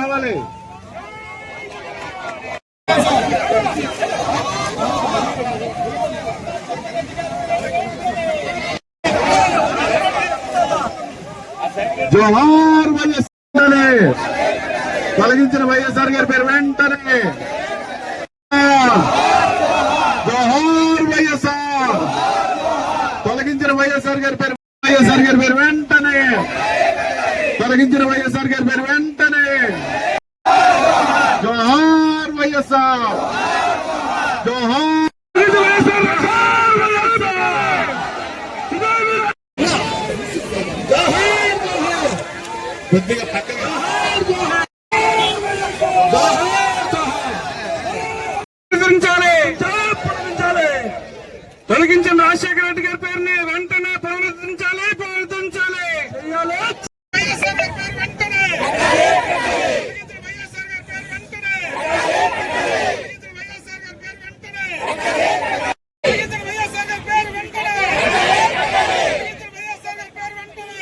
యువతల రావాలి జోహార్ వైఎస్ఆర్ తొలగించిన వైఎస్ఆర్ గారి పేరు వెంటనే జోహార్ వైఎస్ఆర్ తొలగించిన వైఎస్ఆర్ గారి పేరు వైఎస్ఆర్ గారి పేరు వెంటనే తొలగించిన వైఎస్ఆర్ గారి పేరు వెంటనే జోహార్ వైఎస్ఆర్ జోహార్ కొద్దిగా పక్కగా పునరుద్ధరించాలి పునరుద్ధరించాలి తొలగించిన రాజశేఖర రెడ్డి గారి పేరుని వెంటనే పునరుద్ధరించాలి పునరుద్ధరించాలి వైఎస్ఆర్ గారి పేరు వెంటనే తొలగించిన వైఎస్ఆర్ గారి పేరు వెంటనే తొలగించిన వైఎస్ఆర్ గారి పేరు వెంటనే తొలగించిన వైఎస్ఆర్ గారి పేరు వెంటనే తొలగించిన వైఎస్ఆర్ గారి పేరు వెంటనే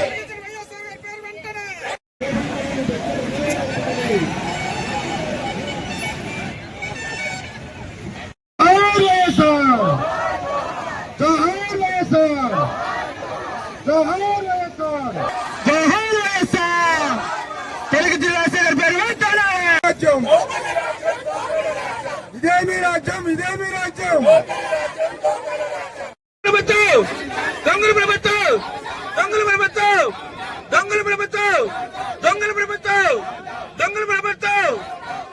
తొలగించిన వైఎస్ఆర్ గారి పేరు వెంటనే జోహార్ వైఎస్ఆర్ జోహార్ వైఎస్ఆర్ జోహార్ వైఎస్ఆర్ జోహార్ వైఎస్ఆర్ తొలగించిన రాజశేఖర్ పేరు వెంటనే రాజ్యం ఇదే మీ రాజ్యం ఇదే మీ రాజ్యం ప్రభుత్వం దొంగల ప్రభుత్వం దొంగల ప్రభుత్వం దొంగల ప్రభుత్వం దొంగల ప్రభుత్వం దొంగల ప్రభుత్వం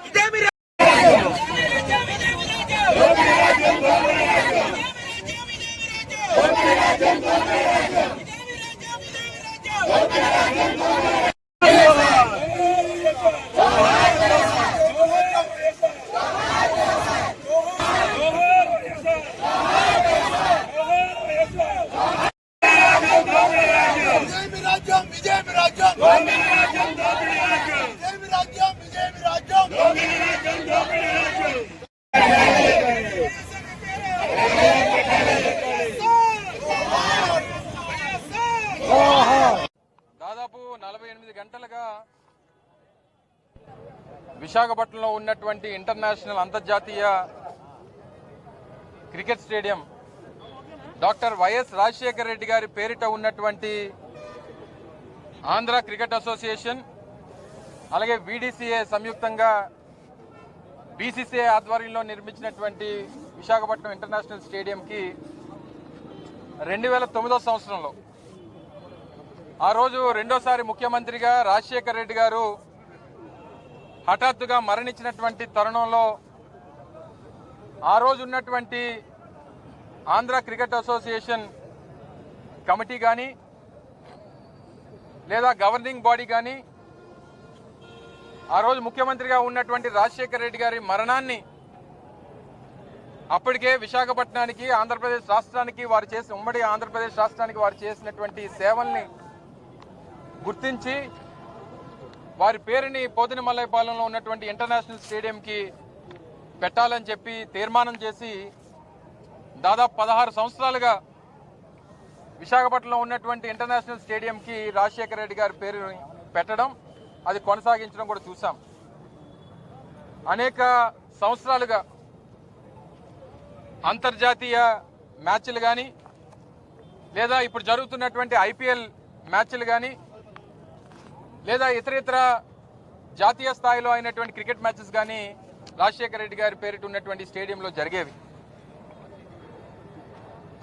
ఇదే మీ విజయమి రాజ్యం విజయమి రాజ్యం విజయమి రాజ్యం విజయమి రాజ్యం దాదాపు నలభై ఎనిమిది గంటలుగా విశాఖపట్నంలో ఉన్నటువంటి ఇంటర్నేషనల్ అంతర్జాతీయ cricket stadium doctor Y S Rajasekhara Reddy గారి పేరిట ఉన్నటువంటి ఆంధ్ర క్రికెట్ అసోసియేషన్ అలాగే వీడీసీఏ సంయుక్తంగా బీసీసీఐ ఆధ్వర్యంలో నిర్మించినటువంటి విశాఖపట్నం ఇంటర్నేషనల్ స్టేడియంకి రెండు వేల తొమ్మిదో సంవత్సరంలో. ఆ రోజు రెండోసారి ముఖ్యమంత్రిగా రాజశేఖర రెడ్డి గారు హఠాత్తుగా మరణించినటువంటి తరుణంలో ఆ రోజు ఉన్నటువంటి ఆంధ్ర క్రికెట్ అసోసియేషన్ కమిటీ కానీ లేదా గవర్నింగ్ బాడీ కానీ ఆ రోజు ముఖ్యమంత్రిగా ఉన్నటువంటి రాజశేఖర్ రెడ్డి గారి మరణాన్ని అప్పటికే విశాఖపట్నానికి ఆంధ్రప్రదేశ్ రాష్ట్రానికి వారు చేసిన ఉమ్మడి ఆంధ్రప్రదేశ్ రాష్ట్రానికి వారు చేసినటువంటి సేవల్ని గుర్తించి వారి పేరుని పోతిని మల్లైపాలెంలో ఉన్నటువంటి ఇంటర్నేషనల్ స్టేడియంకి పెట్టాలని చెప్పి తీర్మానం చేసి దాదాపు పదహారు సంవత్సరాలుగా విశాఖపట్నంలో ఉన్నటువంటి ఇంటర్నేషనల్ స్టేడియంకి రాజశేఖర రెడ్డి గారి పేరు పెట్టడం అది కొనసాగించడం కూడా చూసాం అనేక సంవత్సరాలుగా అంతర్జాతీయ మ్యాచ్లు కానీ లేదా ఇప్పుడు జరుగుతున్నటువంటి ఐపీఎల్ మ్యాచ్లు కానీ లేదా ఇతర ఇతర జాతీయ స్థాయిలో అయినటువంటి క్రికెట్ మ్యాచెస్ కానీ రాజశేఖర రెడ్డి గారి పేరిట ఉన్నటువంటి స్టేడియంలో జరిగేవి.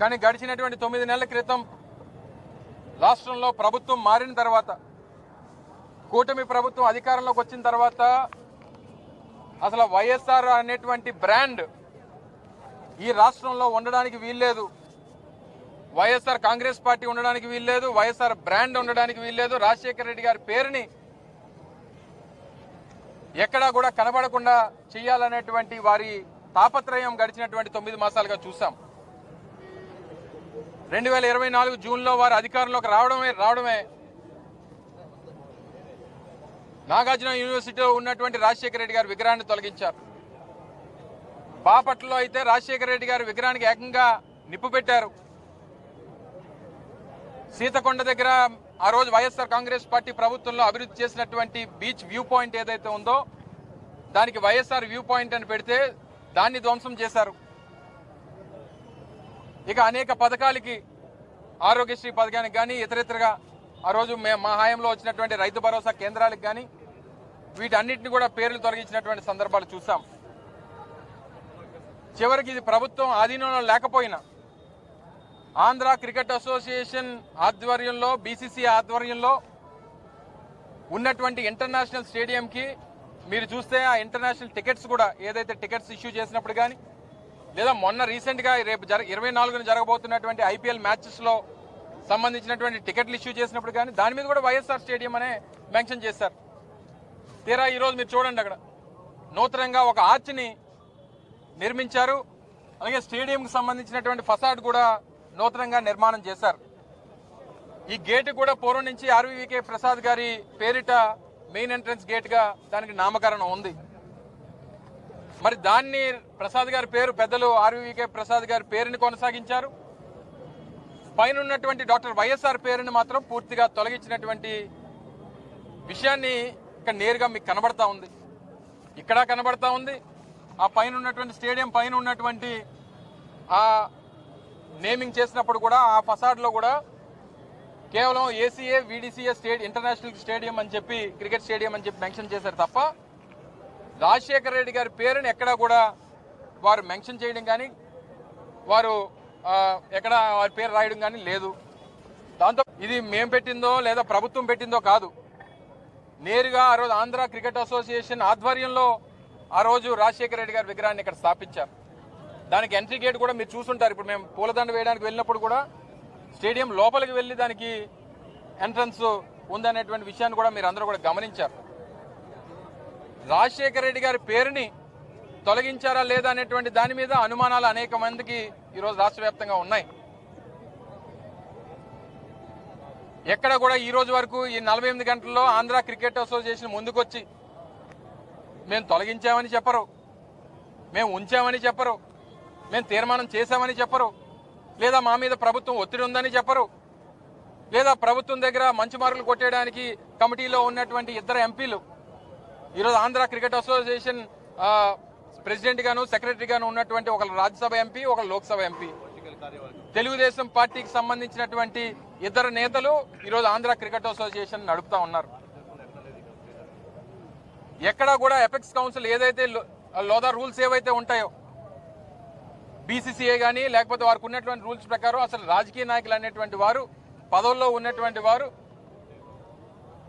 కానీ గడిచినటువంటి తొమ్మిది నెలల క్రితం రాష్ట్రంలో ప్రభుత్వం మారిన తర్వాత కూటమి ప్రభుత్వం అధికారంలోకి వచ్చిన తర్వాత అసలు వైఎస్ఆర్ అనేటువంటి బ్రాండ్ ఈ రాష్ట్రంలో ఉండడానికి వీల్లేదు. వైఎస్ఆర్ కాంగ్రెస్ పార్టీ ఉండడానికి వీల్లేదు వైఎస్ఆర్ బ్రాండ్ ఉండడానికి వీల్లేదు. రాజశేఖర రెడ్డి గారి పేరుని ఎక్కడా కూడా కనబడకుండా చేయాలనేటువంటి వారి తాపత్రయం గడిచినటువంటి తొమ్మిది మాసాలుగా చూసాం రెండు వేల ఇరవై నాలుగు జూన్లో వారు అధికారంలోకి రావడమే రావడమే. నాగార్జున యూనివర్సిటీలో ఉన్నటువంటి రాజశేఖర రెడ్డి గారి విగ్రహాన్ని తొలగించారు. బాపట్లలో అయితే రాజశేఖర రెడ్డి గారి విగ్రహానికి ఏకంగా నిప్పు పెట్టారు. సీతకొండ దగ్గర ఆ రోజు వైఎస్ఆర్ కాంగ్రెస్ పార్టీ ప్రభుత్వంలో అభివృద్ధి చేసినటువంటి బీచ్ వ్యూ పాయింట్ ఏదైతే ఉందో దానికి వైఎస్ఆర్ వ్యూ పాయింట్ అని పెడితే దాన్ని ధ్వంసం చేశారు. ఇక అనేక పథకాలకి ఆరోగ్యశ్రీ పథకానికి కానీ ఇతరితరగా ఆ రోజు మేము మా హాయంలో వచ్చినటువంటి రైతు భరోసా కేంద్రాలకు కానీ వీటన్నిటిని కూడా పేర్లు తొలగించినటువంటి సందర్భాలు చూసాం చివరికి ఇది ప్రభుత్వం ఆధీనంలో లేకపోయినా ఆంధ్ర క్రికెట్ అసోసియేషన్ ఆధ్వర్యంలో బీసీసీ ఆధ్వర్యంలో ఉన్నటువంటి ఇంటర్నేషనల్ స్టేడియంకి మీరు చూస్తే ఆ ఇంటర్నేషనల్ టికెట్స్ కూడా ఏదైతే టికెట్స్ ఇష్యూ చేసినప్పుడు కానీ లేదా మొన్న రీసెంట్గా రేపు జర ఇరవై నాలుగున జరగబోతున్నటువంటి ఐపీఎల్ మ్యాచెస్లో సంబంధించినటువంటి టికెట్లు ఇష్యూ చేసినప్పుడు కానీ దాని మీద కూడా వైఎస్ఆర్ స్టేడియం అనే మెన్షన్ చేశారు. తీరా ఈరోజు మీరు చూడండి అక్కడ. నూతనంగా ఒక ఆర్చ్ని నిర్మించారు. అలాగే స్టేడియంకి సంబంధించినటువంటి ఫసాడ్ కూడా నూతనంగా నిర్మాణం చేశారు. ఈ గేటు కూడా పూర్వం నుంచి ఆర్వీవీకే ప్రసాద్ గారి పేరిట మెయిన్ ఎంట్రన్స్ గేట్గా దానికి నామకరణం ఉంది. మరి దాన్ని ప్రసాద్ గారి పేరు పెద్దలు ఆర్వీవీకే ప్రసాద్ గారి పేరుని కొనసాగించారు. పైన ఉన్నటువంటి డాక్టర్ వైఎస్ఆర్ పేరుని మాత్రం పూర్తిగా తొలగించినటువంటి విషయాన్ని ఇక్కడ నేరుగా మీకు కనబడతా ఉంది. ఇక్కడ కనబడతా ఉంది. ఆ పైన ఉన్నటువంటి స్టేడియం పైన ఉన్నటువంటి ఆ నేమింగ్ చేసినప్పుడు కూడా ఆ ఫసాడ్లో కూడా కేవలం ACA VDCA state international stadium అని చెప్పి క్రికెట్ స్టేడియం అని చెప్పి మెన్షన్ చేశారు తప్ప రాజశేఖర రెడ్డి గారి పేరుని ఎక్కడా కూడా వారు మెన్షన్ చేయడం కానీ వారు ఎక్కడ వారి పేరు రాయడం కానీ లేదు. దాంతో ఇది మేం పెట్టిందో లేదా ప్రభుత్వం పెట్టిందో కాదు. నేరుగా ఆ రోజు ఆంధ్ర క్రికెట్ అసోసియేషన్ ఆధ్వర్యంలో ఆ రోజు రాజశేఖర రెడ్డి గారి విగ్రహాన్ని ఇక్కడ స్థాపించారు. దానికి ఎంట్రీ గేట్ కూడా మీరు చూసుంటారు. ఇప్పుడు మేము పూలదండ వేయడానికి వెళ్ళినప్పుడు కూడా స్టేడియం లోపలికి వెళ్ళి దానికి ఎంట్రన్స్ ఉందనేటువంటి విషయాన్ని కూడా మీరు అందరూ కూడా గమనించారు. రాజశేఖర రెడ్డి గారి పేరుని తొలగించారా లేదా అనేటువంటి దాని మీద అనుమానాలు అనేక మందికి ఈరోజు రాష్ట్ర వ్యాప్తంగా ఉన్నాయి. ఎక్కడ కూడా ఈ రోజు వరకు ఈ నలభై ఎనిమిది గంటల్లో ఆంధ్ర క్రికెట్ అసోసియేషన్ ముందుకొచ్చి మేము తొలగించామని చెప్పరు. మేము ఉంచామని చెప్పరు. మేము తీర్మానం చేశామని చెప్పరు. లేదా మా మీద ప్రభుత్వం ఒత్తిడి ఉందని చెప్పరు. లేదా ప్రభుత్వం దగ్గర మంచి మార్కులు కొట్టేయడానికి కమిటీలో ఉన్నటువంటి ఇద్దరు ఎంపీలు. ఈరోజు ఆంధ్ర క్రికెట్ అసోసియేషన్ ప్రెసిడెంట్ గాను సెక్రటరీ గాను ఉన్నటువంటి ఒక రాజ్యసభ ఎంపీ ఒక లోక్సభ ఎంపీ. తెలుగుదేశం పార్టీకి సంబంధించినటువంటి ఇద్దరు నేతలు ఈరోజు ఆంధ్ర క్రికెట్ అసోసియేషన్ నడుపుతా ఉన్నారు. ఎక్కడా కూడా ఎపెక్స్ కౌన్సిల్ ఏదైతే లోదా రూల్స్ ఏవైతే ఉంటాయో బీసీసీఏ కానీ లేకపోతే వారికి ఉన్నటువంటి రూల్స్ ప్రకారం అసలు రాజకీయ నాయకులు అనేటువంటి వారు పదవుల్లో ఉన్నటువంటి వారు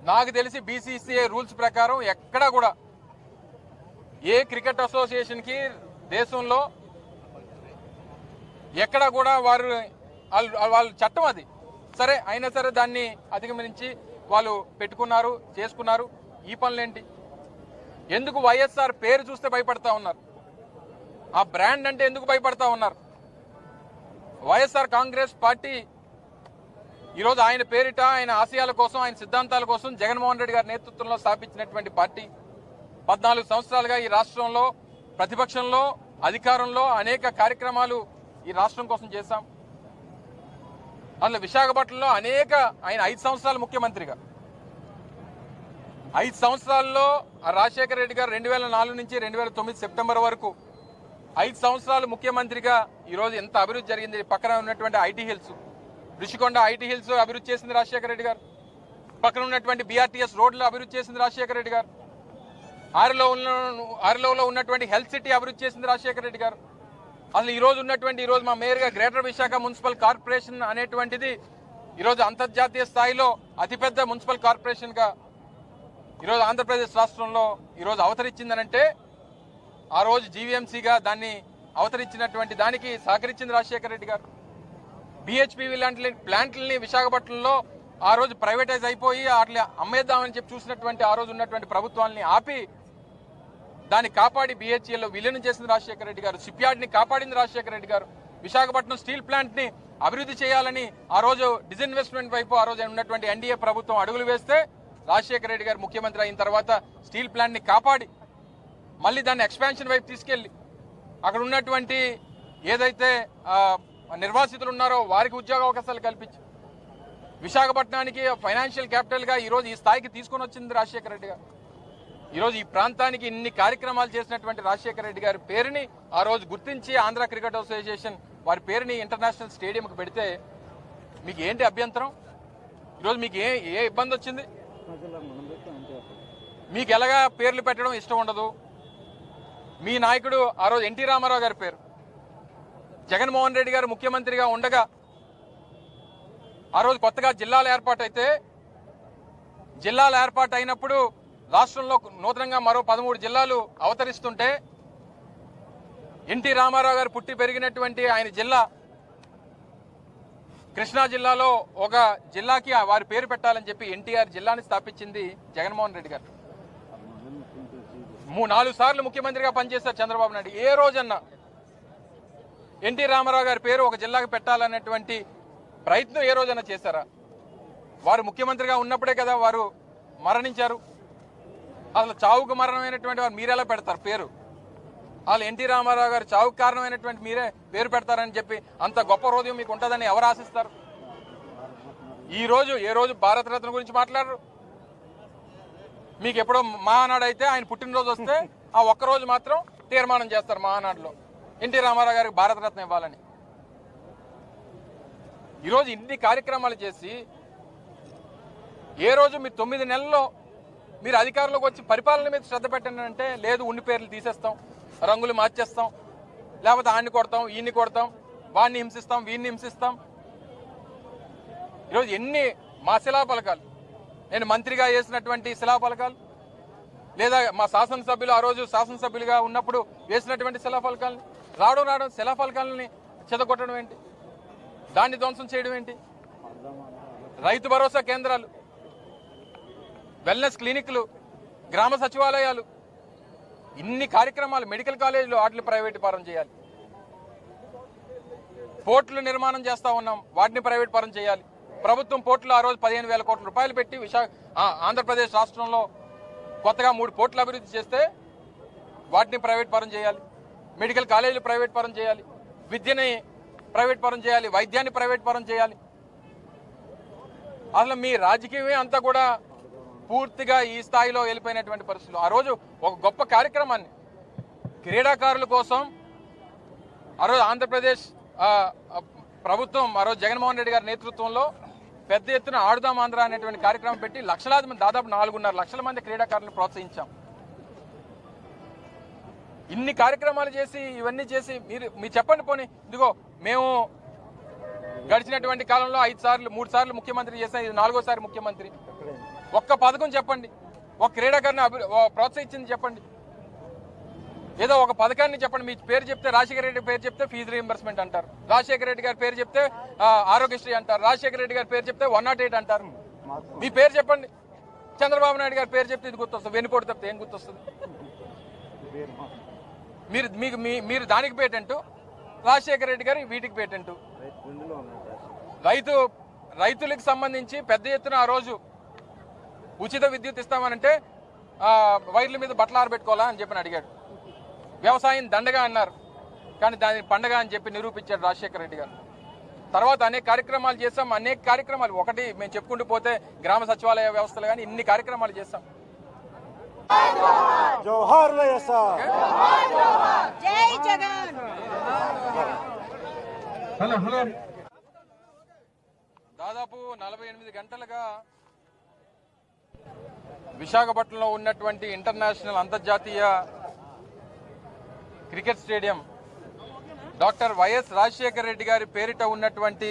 నాకు తెలిసి బీసీసీఏ రూల్స్ ప్రకారం ఎక్కడా కూడా ఏ క్రికెట్ అసోసియేషన్కి దేశంలో ఎక్కడ కూడా వారు వాళ్ళు వాళ్ళ చట్టం అది. సరే అయినా సరే దాన్ని అధిగమించి వాళ్ళు పెట్టుకున్నారు చేసుకున్నారు. ఈ పనులేంటి? ఎందుకు వైఎస్ఆర్ పేరు చూస్తే భయపడతా ఉన్నారు? ఆ బ్రాండ్ అంటే ఎందుకు భయపడతా ఉన్నారు? వైఎస్ఆర్ కాంగ్రెస్ పార్టీ ఈరోజు ఆయన పేరిట ఆయన ఆశయాల కోసం ఆయన సిద్ధాంతాల కోసం జగన్మోహన్ రెడ్డి గారి నేతృత్వంలో స్థాపించినటువంటి పార్టీ. పద్నాలుగు సంవత్సరాలుగా ఈ రాష్ట్రంలో ప్రతిపక్షంలో అధికారంలో అనేక కార్యక్రమాలు ఈ రాష్ట్రం కోసం చేశాం. అందులో విశాఖపట్నంలో అనేక ఆయన ఐదు సంవత్సరాలు ముఖ్యమంత్రిగా. ఐదు సంవత్సరాల్లో రాజశేఖర రెడ్డి గారు రెండు వేల నాలుగు నుంచి రెండు వేల తొమ్మిది సెప్టెంబర్ వరకు ఐదు సంవత్సరాలు ముఖ్యమంత్రిగా ఈరోజు ఎంత అభివృద్ధి జరిగింది. పక్కన ఉన్నటువంటి IT hills Rushikonda IT hills అభివృద్ధి చేసింది రాజశేఖర రెడ్డి గారు. పక్కన ఉన్నటువంటి బీఆర్టీఎస్ రోడ్లు అభివృద్ధి చేసింది రాజశేఖర రెడ్డి గారు. ఆరులో ఉన్న ఉన్నటువంటి హెల్త్ సిటీ అభివృద్ధి చేసింది రాజశేఖర రెడ్డి గారు. అసలు ఈరోజు ఉన్నటువంటి ఈరోజు మా మేయర్గా గ్రేటర్ విశాఖ మున్సిపల్ కార్పొరేషన్ అనేటువంటిది ఈరోజు అంతర్జాతీయ స్థాయిలో అతిపెద్ద మున్సిపల్ కార్పొరేషన్గా ఈరోజు ఆంధ్రప్రదేశ్ రాష్ట్రంలో ఈరోజు అవతరించిందనంటే ఆ రోజు జీవీఎంసీగా దాన్ని అవతరించినటువంటి దానికి సహకరించింది రాజశేఖర రెడ్డి గారు. బిహెచ్పివి లాంటి ప్లాంట్లని విశాఖపట్నంలో ఆ రోజు ప్రైవేటైజ్ అయిపోయి అట్లా అమ్మేద్దామని చెప్పి చూసినటువంటి ఆ రోజు ఉన్నటువంటి ప్రభుత్వాన్ని ఆపి దాన్ని కాపాడి బిహెచ్ఎల్లో విలీనం చేసింది రాజశేఖర రెడ్డి గారు. షిప్యార్డ్ని కాపాడింది రాజశేఖర రెడ్డి గారు. విశాఖపట్నం స్టీల్ ప్లాంట్ని అభివృద్ధి చేయాలని ఆ రోజు డిజిన్వెస్ట్మెంట్ వైపు ఆ రోజు ఉన్నటువంటి ఎన్డీఏ ప్రభుత్వం అడుగులు వేస్తే రాజశేఖర రెడ్డి గారు ముఖ్యమంత్రి అయిన తర్వాత స్టీల్ ప్లాంట్ని కాపాడి మళ్ళీ దాన్ని ఎక్స్పాన్షన్ వైపు తీసుకెళ్ళి అక్కడ ఉన్నటువంటి ఏదైతే నిర్వాసితులు ఉన్నారో వారికి ఉద్యోగ అవకాశాలు కల్పించి విశాఖపట్నానికి ఫైనాన్షియల్ క్యాపిటల్గా ఈరోజు ఈ స్థాయికి తీసుకొని వచ్చింది రాజశేఖర రెడ్డి గారు. ఈరోజు ఈ ప్రాంతానికి ఇన్ని కార్యక్రమాలు చేసినటువంటి రాజశేఖర రెడ్డి గారి పేరుని ఆ రోజు గుర్తించి ఆంధ్ర క్రికెట్ అసోసియేషన్ వారి పేరుని ఇంటర్నేషనల్ స్టేడియంకి పెడితే మీకు ఏంటి అభ్యంతరం? ఈరోజు మీకు ఏ ఏ ఇబ్బంది వచ్చింది? మీకు ఎలాగా పేర్లు పెట్టడం ఇష్టం ఉండదు? మీ నాయకుడు ఆ రోజు ఎన్టీ రామారావు గారి పేరు. జగన్మోహన్ రెడ్డి గారు ముఖ్యమంత్రిగా ఉండగా ఆ రోజు కొత్తగా జిల్లాల ఏర్పాటు అయితే జిల్లాల ఏర్పాటు అయినప్పుడు రాష్ట్రంలో నూతనంగా మరో పదమూడు జిల్లాలు అవతరిస్తుంటే ఎన్టీ రామారావు గారు పుట్టి పెరిగినటువంటి ఆయన జిల్లా కృష్ణా జిల్లాలో ఒక జిల్లాకి వారి పేరు పెట్టాలని చెప్పి ఎన్టీఆర్ జిల్లాని స్థాపించింది జగన్మోహన్ రెడ్డి గారు. నాలుగు సార్లు ముఖ్యమంత్రిగా పనిచేశారు చంద్రబాబు నాయుడు. ఏ రోజన్నా ఎన్టీ రామారావు గారి పేరు ఒక జిల్లాకు పెట్టాలనేటువంటి ప్రయత్నం ఏ రోజైనా చేశారా? వారు ముఖ్యమంత్రిగా ఉన్నప్పుడే కదా వారు మరణించారు. అసలు చావుకు మరణమైనటువంటి వారు మీరెలా పెడతారు పేరు? వాళ్ళు ఎన్టీ రామారావు గారు చావుకు కారణమైనటువంటి మీరే పేరు పెడతారని చెప్పి అంత గొప్ప రోజు మీకు ఉంటుందని ఎవరు ఆశిస్తారు? ఈరోజు ఏ రోజు భారతరత్న గురించి మాట్లాడరు? మీకు ఎప్పుడో మహానాడు అయితే ఆయన పుట్టినరోజు వస్తే ఆ ఒక్క రోజు మాత్రం తీర్మానం చేస్తారు మహానాడులో. ఎన్టీ రామారావు గారికి భారతరత్న ఇవ్వాలని. ఈరోజు ఇన్ని కార్యక్రమాలు చేసి ఏ రోజు మీరు తొమ్మిది నెలల్లో మీరు అధికారంలోకి వచ్చి పరిపాలన మీద శ్రద్ధ పెట్టండి అంటే లేదు ఉన్ని పేర్లు తీసేస్తాం రంగులు మార్చేస్తాం లేకపోతే ఆన్ని కొడతాం ఈయన్ని కొడతాం వాడిని హింసిస్తాం వీడిని హింసిస్తాం. ఈరోజు ఎన్ని మా శిలాపలకాలు నేను మంత్రిగా చేసినటువంటి శిలాఫలకాలు లేదా మా శాసనసభ్యులు ఆ రోజు శాసనసభ్యులుగా ఉన్నప్పుడు వేసినటువంటి శిలాఫలకాలని రావడం రావడం శిలాఫలకాలని చెదగొట్టడం ఏంటి? దాన్ని ధ్వంసం చేయడం ఏంటి? రైతు భరోసా కేంద్రాలు వెల్నెస్ క్లినిక్లు గ్రామ సచివాలయాలు ఇన్ని కార్యక్రమాలు మెడికల్ కాలేజీలు వాటిని ప్రైవేట్ పరం చేయాలి. పోర్టులు నిర్మాణం చేస్తా ఉన్నాం వాటిని ప్రైవేట్ పరం చేయాలి. ప్రభుత్వం పోర్టులు ఆ రోజు పదిహేను వేల కోట్ల రూపాయలు పెట్టి విశాఖ ఆంధ్రప్రదేశ్ రాష్ట్రంలో కొత్తగా మూడు పోర్టులు అభివృద్ధి చేస్తే వాటిని ప్రైవేట్ పరం చేయాలి. మెడికల్ కాలేజీలు ప్రైవేట్ పరం చేయాలి. విద్యని ప్రైవేట్ పరం చేయాలి. వైద్యాన్ని ప్రైవేట్ పరం చేయాలి. అసలు మీ రాజకీయమే అంతా కూడా పూర్తిగా ఈ స్థాయిలో వెళ్ళిపోయినటువంటి పరిస్థితులు. ఆ రోజు ఒక గొప్ప కార్యక్రమాన్ని క్రీడాకారుల కోసం ఆ రోజు ఆంధ్రప్రదేశ్ ప్రభుత్వం ఆ రోజు జగన్మోహన్ రెడ్డి గారి నేతృత్వంలో పెద్ద ఎత్తున ఆడుదాం ఆంధ్ర అనేటువంటి కార్యక్రమం పెట్టి లక్షలాది మంది దాదాపు నాలుగున్నర లక్షల మంది క్రీడాకారులను ప్రోత్సహించాం. ఇన్ని కార్యక్రమాలు చేసి ఇవన్నీ చేసి మీరు మీరు చెప్పండి పోనీ. ఇదిగో మేము గడిచినటువంటి కాలంలో ఐదు సార్లు మూడు సార్లు ముఖ్యమంత్రి చేసిన ఇది నాలుగోసారి ముఖ్యమంత్రి. ఒక్క పథకం చెప్పండి. ఒక క్రీడాకారుని అభి ప్రోత్సహించింది చెప్పండి. ఏదో ఒక పథకాన్ని చెప్పండి. మీ పేరు చెప్తే రాజశేఖర రెడ్డి పేరు చెప్తే ఫీజు రీఎంబర్స్మెంట్ అంటారు. రాజశేఖర రెడ్డి గారి పేరు చెప్తే ఆ, ఆరోగ్యశ్రీ అంటారు. రాజశేఖర రెడ్డి గారి పేరు చెప్తే వన్ నాట్ ఎయిట్ అంటారు. మీ పేరు చెప్పండి. చంద్రబాబు నాయుడు గారి పేరు చెప్తే ఇది గుర్తొస్తుంది. వెనుకోటి తప్పితే ఏం గుర్తొస్తుంది? మీరు మీకు మీ మీరు దానికి పేటెంట్? రాజశేఖర రెడ్డి గారు వీటికి పేటెంట్? రైతు రైతులకు సంబంధించి పెద్ద ఎత్తున ఆ రోజు ఉచిత విద్యుత్ ఇస్తామనంటే వైర్ల మీద బట్టలు ఆరబెట్టుకోవాలా అని చెప్పి అడిగాడు. వ్యవసాయం దండగా అన్నారు. కానీ దాని పండగ అని చెప్పి నిరూపించాడు రాజశేఖర రెడ్డి గారు. తర్వాత అనేక కార్యక్రమాలు చేస్తాం అనేక కార్యక్రమాలు ఒకటి మేము చెప్పుకుంటూ పోతే గ్రామ సచివాలయ వ్యవస్థలు కానీ ఇన్ని కార్యక్రమాలు చేస్తాం జోహార్ వైఎస్ఆర్ జై జగన్. Hello hello. దాదాపు నలభై ఎనిమిది గంటలుగా విశాఖపట్నంలో ఉన్నటువంటి ఇంటర్నేషనల్ అంతర్జాతీయ cricket stadium. Doctor Y S Rajasekhara Reddy గారి పేరిట ఉన్నటువంటి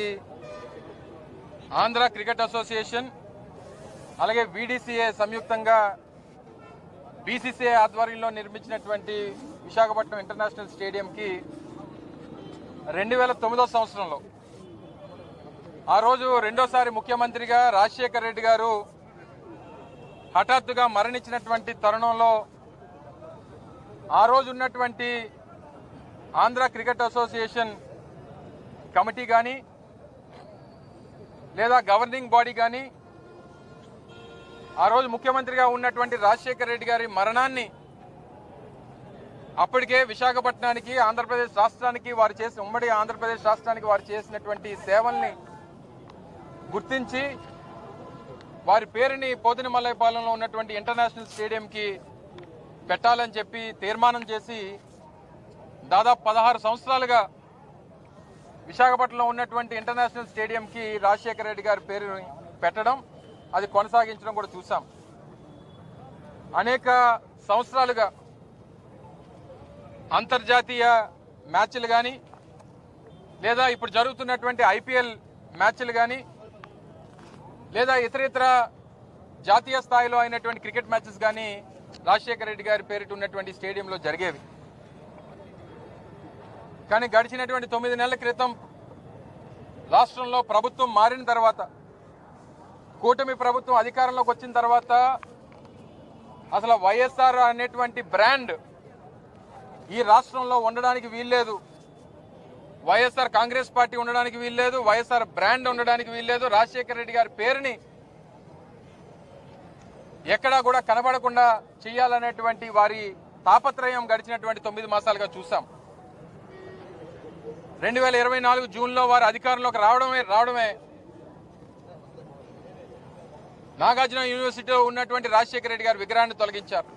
ఆంధ్ర క్రికెట్ అసోసియేషన్ అలాగే వీడీసీఏ సంయుక్తంగా బీసీసీఐ ఆధ్వర్యంలో నిర్మించినటువంటి విశాఖపట్నం ఇంటర్నేషనల్ స్టేడియంకి రెండు వేల తొమ్మిదో సంవత్సరంలో. ఆ రోజు రెండోసారి ముఖ్యమంత్రిగా రాజశేఖర్ రెడ్డి గారు హఠాత్తుగా మరణించినటువంటి తరుణంలో ఆ రోజు ఉన్నటువంటి ఆంధ్ర క్రికెట్ అసోసియేషన్ కమిటీ కానీ లేదా గవర్నింగ్ బాడీ కానీ ఆ రోజు ముఖ్యమంత్రిగా ఉన్నటువంటి రాజశేఖర రెడ్డి గారి మరణాన్ని అప్పటికే విశాఖపట్నానికి ఆంధ్రప్రదేశ్ రాష్ట్రానికి వారు చేసిన ఉమ్మడి ఆంధ్రప్రదేశ్ రాష్ట్రానికి వారు చేసినటువంటి సేవల్ని గుర్తించి వారి పేరుని పోతిని మల్లైపాలెంలో ఉన్నటువంటి ఇంటర్నేషనల్ స్టేడియంకి పెట్టాలని చెప్పి తీర్మానం చేసి దాదాపు పదహారు సంవత్సరాలుగా విశాఖపట్నంలో ఉన్నటువంటి ఇంటర్నేషనల్ స్టేడియంకి రాజశేఖర రెడ్డి గారి పేరు పెట్టడం అది కొనసాగించడం కూడా చూసాం అనేక సంవత్సరాలుగా అంతర్జాతీయ మ్యాచ్లు కానీ లేదా ఇప్పుడు జరుగుతున్నటువంటి ఐపీఎల్ మ్యాచ్లు కానీ లేదా ఇతర ఇతర జాతీయ స్థాయిలో అయినటువంటి క్రికెట్ మ్యాచెస్ కానీ రాజశేఖర రెడ్డి గారి పేరిట ఉన్నటువంటి స్టేడియంలో జరిగేవి. కానీ గడిచినటువంటి తొమ్మిది నెలల క్రితం రాష్ట్రంలో ప్రభుత్వం మారిన తర్వాత కూటమి ప్రభుత్వం అధికారంలోకి వచ్చిన తర్వాత అసలు వైఎస్ఆర్ అనేటువంటి బ్రాండ్ ఈ రాష్ట్రంలో ఉండడానికి వీల్లేదు. వైఎస్ఆర్ కాంగ్రెస్ పార్టీ ఉండడానికి వీల్లేదు. వైఎస్ఆర్ బ్రాండ్ ఉండడానికి వీల్లేదు. రాజశేఖర రెడ్డి గారి పేరుని ఎక్కడా కూడా కనబడకుండా చేయాలనేటువంటి వారి తాపత్రయం గడిచినటువంటి తొమ్మిది మాసాలుగా చూసాం రెండు వేల ఇరవై నాలుగు జూన్లో వారు అధికారంలోకి రావడమే రావడమే. నాగార్జున యూనివర్సిటీలో ఉన్నటువంటి రాజశేఖర రెడ్డి గారి విగ్రహాన్ని తొలగించారు.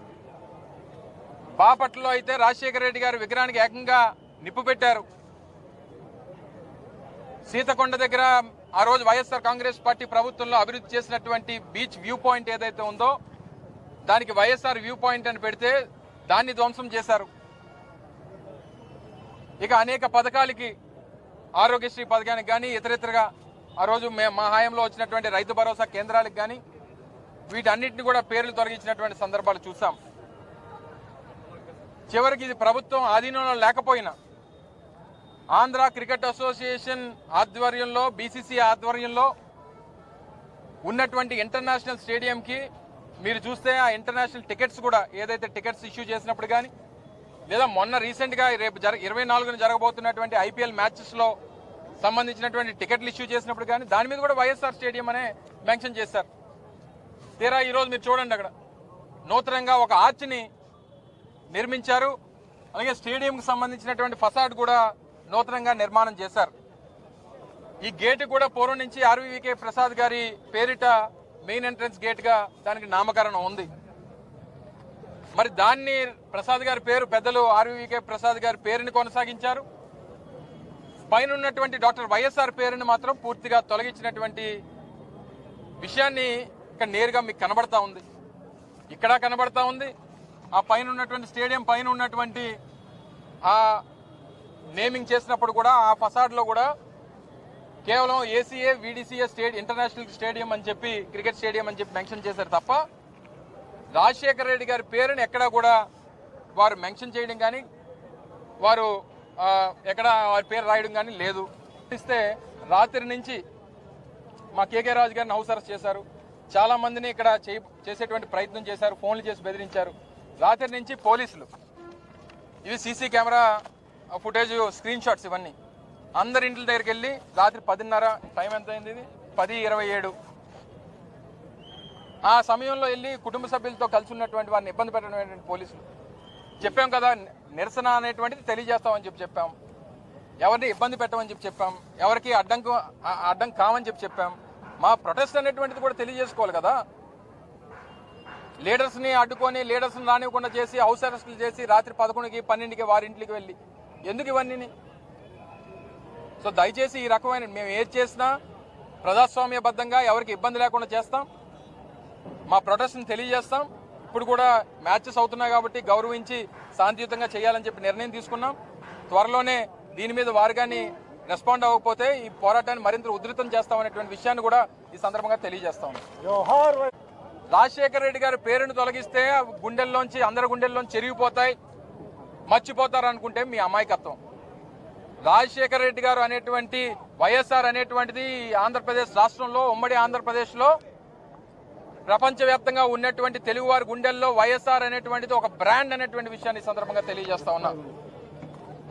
బాపట్లలో అయితే రాజశేఖర రెడ్డి గారి విగ్రహానికి ఏకంగా నిప్పు పెట్టారు. సీతకొండ దగ్గర ఆ రోజు వైఎస్ఆర్ కాంగ్రెస్ పార్టీ ప్రభుత్వంలో అభివృద్ధి చేసినటువంటి బీచ్ వ్యూ పాయింట్ ఏదైతే ఉందో దానికి వైఎస్ఆర్ వ్యూ పాయింట్ అని పెడితే దాన్ని ధ్వంసం చేశారు. ఇక అనేక పథకాలకి ఆరోగ్యశ్రీ పథకానికి కానీ ఇతరితరగా ఆ రోజు మే మా హాయంలో వచ్చినటువంటి రైతు భరోసా కేంద్రాలకు కానీ వీటన్నిటిని కూడా పేర్లు తొలగించినటువంటి సందర్భాలు చూసాం చివరికి ఇది ప్రభుత్వం ఆధీనంలో లేకపోయినా ఆంధ్ర క్రికెట్ అసోసియేషన్ ఆధ్వర్యంలో బీసీసీ ఆధ్వర్యంలో ఉన్నటువంటి ఇంటర్నేషనల్ స్టేడియంకి మీరు చూస్తే ఆ ఇంటర్నేషనల్ టికెట్స్ కూడా ఏదైతే టికెట్స్ ఇష్యూ చేసినప్పుడు కానీ లేదా మొన్న రీసెంట్గా రేపు జర ఇరవై నాలుగున జరగబోతున్నటువంటి ఐపీఎల్ మ్యాచెస్లో సంబంధించినటువంటి టికెట్లు ఇష్యూ చేసినప్పుడు కానీ దాని మీద కూడా వైఎస్ఆర్ స్టేడియం అనే మెన్షన్ చేశారు. తీరా ఈరోజు మీరు చూడండి అక్కడ. నూతనంగా ఒక ఆర్చ్ని నిర్మించారు. అలాగే స్టేడియంకి సంబంధించినటువంటి ఫసాడ్ కూడా నూతనంగా నిర్మాణం చేశారు. ఈ గేటు కూడా పూర్వం నుంచి ఆర్వీవీకే ప్రసాద్ గారి పేరిట మెయిన్ ఎంట్రన్స్ గేట్గా దానికి నామకరణం ఉంది. మరి దాన్ని ప్రసాద్ గారి పేరు పెద్దలు ఆర్వీవీకే ప్రసాద్ గారి పేరుని కొనసాగించారు. పైన ఉన్నటువంటి డాక్టర్ వైఎస్ఆర్ పేరుని మాత్రం పూర్తిగా తొలగించినటువంటి విషయాన్ని ఇక్కడ నేరుగా మీకు కనబడతా ఉంది. ఇక్కడ కనబడతా ఉంది. ఆ పైన ఉన్నటువంటి స్టేడియం పైన ఉన్నటువంటి ఆ నేమింగ్ చేసినప్పుడు కూడా ఆ ఫసాడ్లో కూడా కేవలం ACA VDCA state international stadium అని చెప్పి క్రికెట్ స్టేడియం అని చెప్పి మెన్షన్ చేశారు తప్ప రాజశేఖర రెడ్డి గారి పేరుని ఎక్కడా కూడా వారు మెన్షన్ చేయడం కానీ వారు ఎక్కడ వారి పేరు రాయడం కానీ లేదు. ఇస్తే రాత్రి నుంచి మా కేకే రాజు గారిని హౌస్ అరెస్ట్ చేశారు. చాలా మందిని ఇక్కడ చే చేసేటువంటి ప్రయత్నం చేశారు. ఫోన్లు చేసి బెదిరించారు. రాత్రి నుంచి పోలీసులు. ఇవి CC camera footage screen shots ఇవన్నీ. అందరి ఇంటి దగ్గరికి వెళ్ళి రాత్రి పదిన్నర టైం ఎంత అయింది ఇది? పది ఇరవై ఏడు. ఆ సమయంలో వెళ్ళి కుటుంబ సభ్యులతో కలిసి ఉన్నటువంటి వారిని ఇబ్బంది పెట్టడం పోలీసులు. చెప్పాం కదా నిరసన అనేటువంటిది తెలియజేస్తామని చెప్పి చెప్పాం. ఎవరిని ఇబ్బంది పెట్టమని చెప్పి చెప్పాం. ఎవరికి అడ్డంకు అడ్డం కామని చెప్పి చెప్పాం. మా ప్రొటెస్ట్ అనేటువంటిది కూడా తెలియజేసుకోవాలి కదా. లీడర్స్ని అడ్డుకొని లీడర్స్ని రానివ్వకుండా చేసి హౌస్ అరెస్టులు చేసి రాత్రి పదకొండుకి పన్నెండుకి వారి ఇంటికి వెళ్ళి ఎందుకు ఇవన్నీ సో దయచేసి ఈ రకమైన మేము ఏది చేసినా ప్రజాస్వామ్యబద్ధంగా ఎవరికి ఇబ్బంది లేకుండా చేస్తాం. మా ప్రొటెస్ట్ని తెలియజేస్తాం. ఇప్పుడు కూడా మ్యాచెస్ అవుతున్నాయి కాబట్టి గౌరవించి శాంతియుతంగా చేయాలని చెప్పి నిర్ణయం తీసుకున్నాం. త్వరలోనే దీని మీద వారు కానీ రెస్పాండ్ అవ్వకపోతే ఈ పోరాటాన్ని మరింత ఉధృతం చేస్తామనేటువంటి విషయాన్ని కూడా ఈ సందర్భంగా తెలియజేస్తాం రాజశేఖర రెడ్డి గారి పేరును తొలగిస్తే గుండెల్లోంచి అందరి గుండెల్లోంచి చెరిగిపోతాయి. మర్చిపోతారు అనుకుంటే మీ అమాయకత్వం. రాజశేఖర రెడ్డి గారు అనేటువంటి వైఎస్ఆర్ అనేటువంటిది ఆంధ్రప్రదేశ్ రాష్ట్రంలో ఉమ్మడి ఆంధ్రప్రదేశ్లో ప్రపంచవ్యాప్తంగా ఉన్నటువంటి తెలుగువారి గుండెల్లో వైఎస్ఆర్ అనేటువంటిది ఒక బ్రాండ్ అనేటువంటి విషయాన్ని సందర్భంగా తెలియజేస్తా ఉన్నా.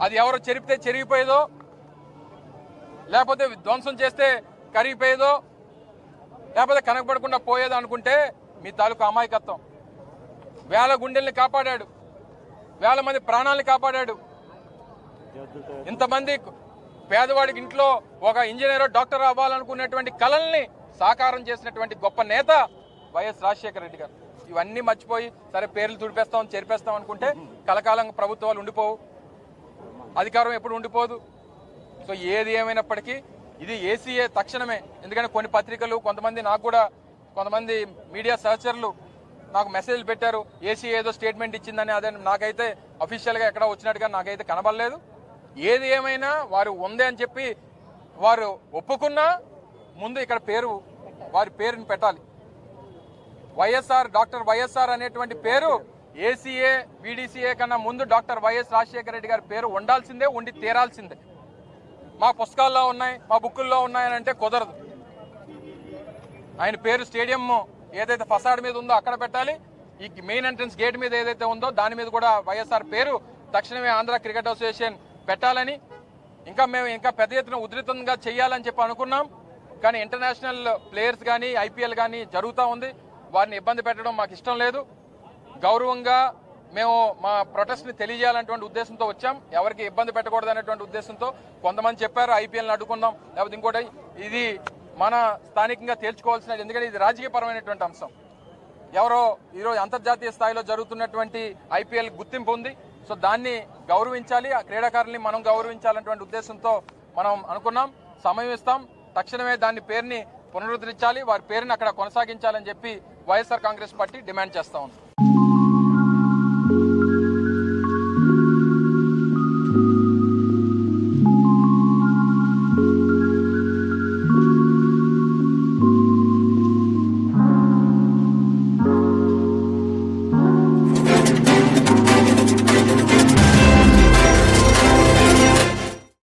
అది ఎవరు చెరిపితే చెరిగిపోయేదో లేకపోతే ధ్వంసం చేస్తే కరిగిపోయేదో లేకపోతే కనకపడకుండా పోయేదో అనుకుంటే మీ తాలూకు అమాయకత్వం. వేల గుండెల్ని కాపాడాడు. వేల మంది ప్రాణాలను కాపాడాడు. ఇంతమంది పేదవాడికి ఇంట్లో ఒక ఇంజనీర్ డాక్టర్ అవ్వాలనుకునేటువంటి కళల్ని సాకారం చేసినటువంటి గొప్ప నేత వైఎస్ రాజశేఖర రెడ్డి గారు. ఇవన్నీ మర్చిపోయి సరే పేర్లు తుడిపేస్తాం చేరిపేస్తాం అనుకుంటే కలకాలం ప్రభుత్వాలు ఉండిపోవు. అధికారం ఎప్పుడు ఉండిపోదు. సో ఏది ఏమైనప్పటికీ ఇది ఏసీఏ తక్షణమే. ఎందుకంటే కొన్ని పత్రికలు కొంతమంది నాకు కూడా కొంతమంది మీడియా సహచరులు నాకు మెసేజ్లు పెట్టారు. ఏసీ ఏదో స్టేట్మెంట్ ఇచ్చిందని అదే నాకైతే అఫీషియల్గా ఎక్కడ వచ్చినట్టుగా నాకైతే కనబడలేదు. ఏది ఏమైనా వారు ఉంది అని చెప్పి వారు ఒప్పుకున్నా ముందు ఇక్కడ పేరు వారి పేరుని పెట్టాలి. వైఎస్ఆర్ డాక్టర్ వైఎస్ఆర్ అనేటువంటి పేరు ఏసీఏ బీడీసీఏ కన్నా ముందు డాక్టర్ వైఎస్ రాజశేఖర రెడ్డి గారి పేరు ఉండాల్సిందే ఉండి తీరాల్సిందే. మా పుస్తకాల్లో ఉన్నాయి మా బుక్కుల్లో ఉన్నాయని అంటే కుదరదు. ఆయన పేరు స్టేడియం ఏదైతే ఫసాడ్ మీద ఉందో అక్కడ పెట్టాలి. ఈ మెయిన్ ఎంట్రన్స్ గేట్ మీద ఏదైతే ఉందో దాని మీద కూడా వైఎస్ఆర్ పేరు తక్షణమే ఆంధ్ర క్రికెట్ అసోసియేషన్ పెట్టాలని. ఇంకా మేము ఇంకా పెద్ద ఎత్తున ఉధృతంగా చేయాలని చెప్పి అనుకున్నాం. కానీ ఇంటర్నేషనల్ ప్లేయర్స్ కానీ ఐపీఎల్ కానీ జరుగుతూ ఉంది. వారిని ఇబ్బంది పెట్టడం మాకు ఇష్టం లేదు. గౌరవంగా మేము మా ప్రొటెస్ట్ని తెలియజేయాలనేటువంటి ఉద్దేశంతో వచ్చాం. ఎవరికి ఇబ్బంది పెట్టకూడదు అనేటువంటి ఉద్దేశంతో కొంతమంది చెప్పారు ఐపీఎల్ని అడ్డుకుందాం. లేకపోతే ఇంకోటి ఇది మన స్థానికంగా తేల్చుకోవాల్సిన ఎందుకంటే ఇది రాజకీయపరమైనటువంటి అంశం. ఎవరో ఈరోజు అంతర్జాతీయ స్థాయిలో జరుగుతున్నటువంటి ఐపీఎల్ గుర్తింపు ఉంది. సో దాన్ని గౌరవించాలి ఆ క్రీడాకారుల్ని మనం గౌరవించాలన్నటువంటి ఉద్దేశంతో మనం అనుకున్నాం సమయం ఇస్తాం. తక్షణమే దాని పేరుని పునరుద్ధరించాలి వారి పేరుని అక్కడ కొనసాగించాలని చెప్పి వైఎస్ఆర్ కాంగ్రెస్ పార్టీ డిమాండ్ చేస్తా ఉంది.